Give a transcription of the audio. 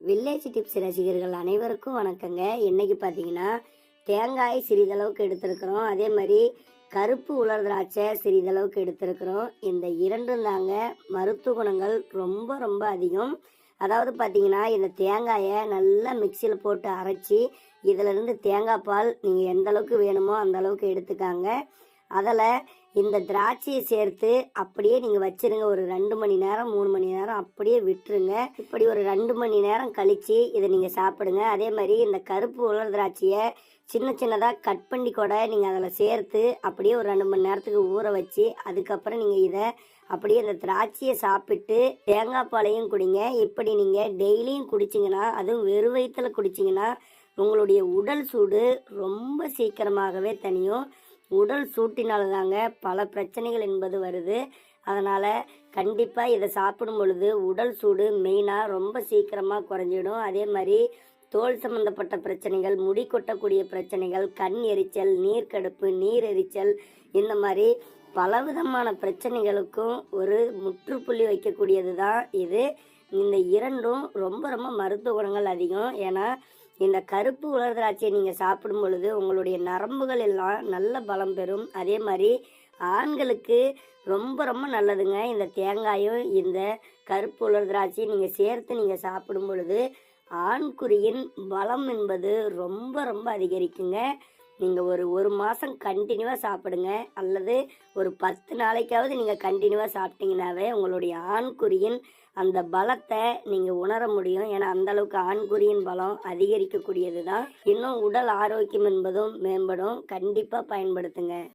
Village tips ரசிகர்கள் அனைவருக்கும் வணக்கங்க. இன்னைக்கு பார்த்தீங்கன்னா தேங்காய் சிறிதளவுக்கு எடுத்திருக்கிறோம். அதே மாதிரி கருப்பு உலர் திராட்சை சிறிதளவுக்கு எடுத்திருக்கிறோம். இந்த இரண்டும் தாங்க மருத்துவ குணங்கள் ரொம்ப ரொம்ப அதிகம். அதாவது பார்த்தீங்கன்னா இந்த தேங்காயை நல்லா மிக்சியில் போட்டு அரைச்சி இதிலிருந்து தேங்காய் பால் நீங்கள் எந்த அளவுக்கு வேணுமோ அந்த அளவுக்கு எடுத்துக்காங்க. அதில் இந்த திராட்சையை சேர்த்து அப்படியே நீங்கள் வச்சிருங்க. ஒரு ரெண்டு மணி நேரம் மூணு மணி நேரம் அப்படியே விட்டுருங்க. இப்படி ஒரு ரெண்டு மணி நேரம் கழித்து இதை நீங்கள் சாப்பிடுங்க. அதே மாதிரி இந்த கருப்பு உலர் திராட்சையை சின்ன சின்னதாக கட் பண்ணி கூட நீங்கள் அதில் சேர்த்து அப்படியே ஒரு ரெண்டு மணி நேரத்துக்கு ஊற வச்சு அதுக்கப்புறம் நீங்கள் இதை அப்படியே இந்த திராட்சையை சாப்பிட்டு தேங்காய் பாலையும் குடிங்க. இப்படி நீங்கள் டெய்லியும் குடிச்சிங்கன்னா அதுவும் வெறும் வயிற்றுல குடிச்சிங்கன்னா உங்களுடைய உடல் சூடு ரொம்ப சீக்கிரமாகவே தனியும். உடல் சூட்டினால தாங்க பல பிரச்சனைகள் என்பது வருது. அதனால் கண்டிப்பாக இதை சாப்பிடும் பொழுது உடல் சூடு மெயினாக ரொம்ப சீக்கிரமாக குறைஞ்சிடும். அதே மாதிரி தோல் சம்பந்தப்பட்ட பிரச்சனைகள் முடி கொட்டக்கூடிய பிரச்சனைகள் கண் எரிச்சல் நீர்க்கடுப்பு நீர் எரிச்சல் இந்த மாதிரி பலவிதமான பிரச்சனைகளுக்கும் ஒரு முற்றுப்புள்ளி வைக்கக்கூடியது தான் இது. இந்த இரண்டும் ரொம்ப ரொம்ப மருத்துவ குணங்கள் அதிகம். ஏன்னா இந்த கருப்பு உலர் திராட்சையை நீங்கள் சாப்பிடும் பொழுது உங்களுடைய நரம்புகள் எல்லாம் நல்ல பலம் பெறும். அதே மாதிரி ஆண்களுக்கு ரொம்ப ரொம்ப நல்லதுங்க. இந்த தேங்காயும் இந்த கருப்பு உலர் திராட்சையும் நீங்கள் சேர்த்து நீங்கள் சாப்பிடும் பொழுது ஆண்குறியின் பலம் என்பது ரொம்ப ரொம்ப அதிகரிக்குங்க. நீங்கள் ஒரு ஒரு மாதம் கண்டினியூவாக சாப்பிடுங்க. அல்லது ஒரு பத்து நாளைக்காவது நீங்கள் கண்டினியூவாக சாப்பிட்டீங்கனாவே உங்களுடைய ஆண்குறியின் அந்த பலத்தை நீங்கள் உணர முடியும். ஏன்னா அந்த அளவுக்கு ஆண்குறியின் பலம் அதிகரிக்கக்கூடியது தான் இன்னும் உடல் ஆரோக்கியம் என்பதும் மேம்படும். கண்டிப்பாக பயன்படுத்துங்க.